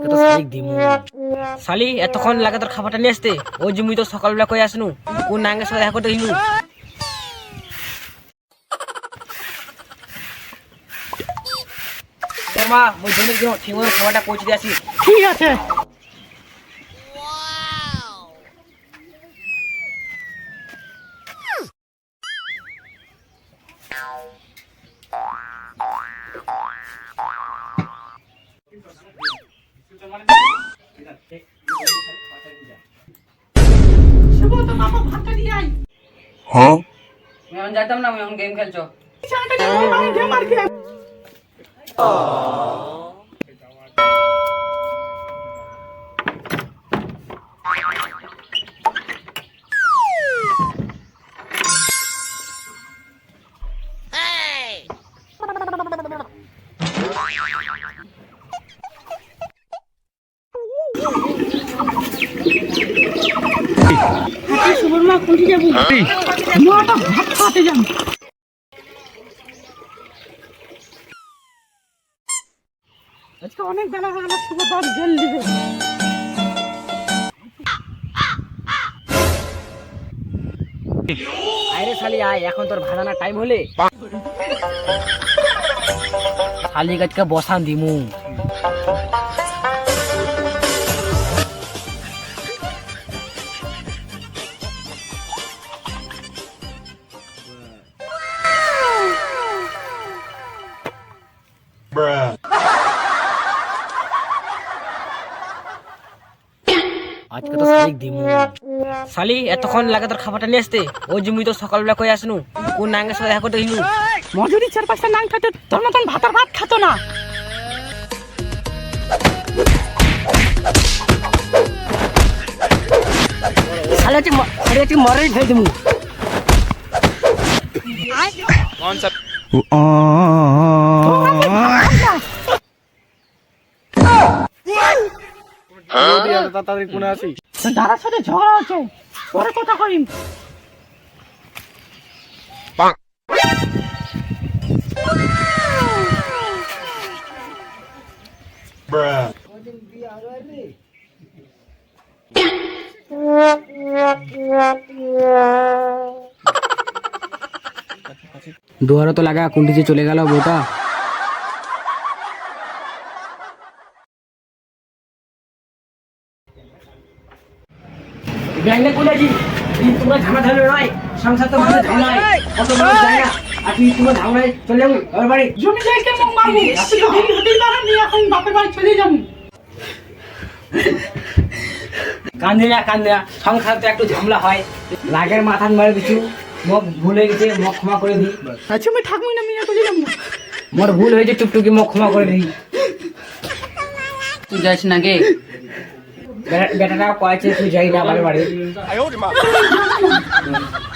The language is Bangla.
আজকে তো শালিক দিমু শালি এতক্ষণ লাগে তোর খাবারটা নিয়ে আসতে। ওই জমি তো সকালবেলা কই আসনু কোন নাঙ্গের সাথে দেখা করতে গেলু মা ওই জমির জন্য ঠিক মতো খাবারটা পৌঁছে দিয়ে আসি। ঠিক আছে। শুভ তো মামা ভাতটা দিয়ে আই Huh? আমি এখন যাইতাম না আমি এখন গেম খেলছো গেম আর খেয়ে মা যাব ভাত যাব আজকে অনেক বেলা হয়ে গেল শুভ তার জেল দিবে। আরে শালি আয় এখন তোর ভাজানোর টাইম হলে। শালি গাছকে বসান দিমু। Bruh. আজকে তো শালিক দিমু শালি এতক্ষণ লাগে তোর খাবারটা নিয়ে আসতে। ওই জমি তো সকালবেলা কই আসনু কোন নাঙ্গের সাথে দেখা করতে গেলু মজুরি চার পাঁচটা নাং খাতে তোর মতন ভাতার ভাত খাতো না। শালি ম- শালি আজকে মরে ফেলে দিমু। যারা সাথে ঝগড়া আছে। পরে কথা কইম Bruh. দুয়ারে তো লাগা কুন্ডিতে চলে গেল বউটা। ব্যাংকে কোলে জি তোমরা ঝামেলা ঝামেলা নয় সংসার তো ভালো ঝামেলা নয় কত মানুষ যায় আর তুই তোমার ঝামেলায় চলে যাবি ওর বাড়ি? জমি যাইতে মুখ মারবো? দিন হতেই পারেন নি এখন বাপের বাড়ি চলে যাব। কান্দে না কান্দে না সংসার তো একটু ঝামেলা হয়। লাগের মাথান মারে দিছু মোক ভুল হয়ে গেছে মোক ক্ষমা করে দিই। আচ্ছা আমি থাকব না মিয়া চলে যাব? মোর ভুল হয়েছে টুকটুকি মোক ক্ষমা করে দিই। তুই যাইস না গে। বেটা- বেটাটা কয়েছে তুই যাই না আমার বাড়ি।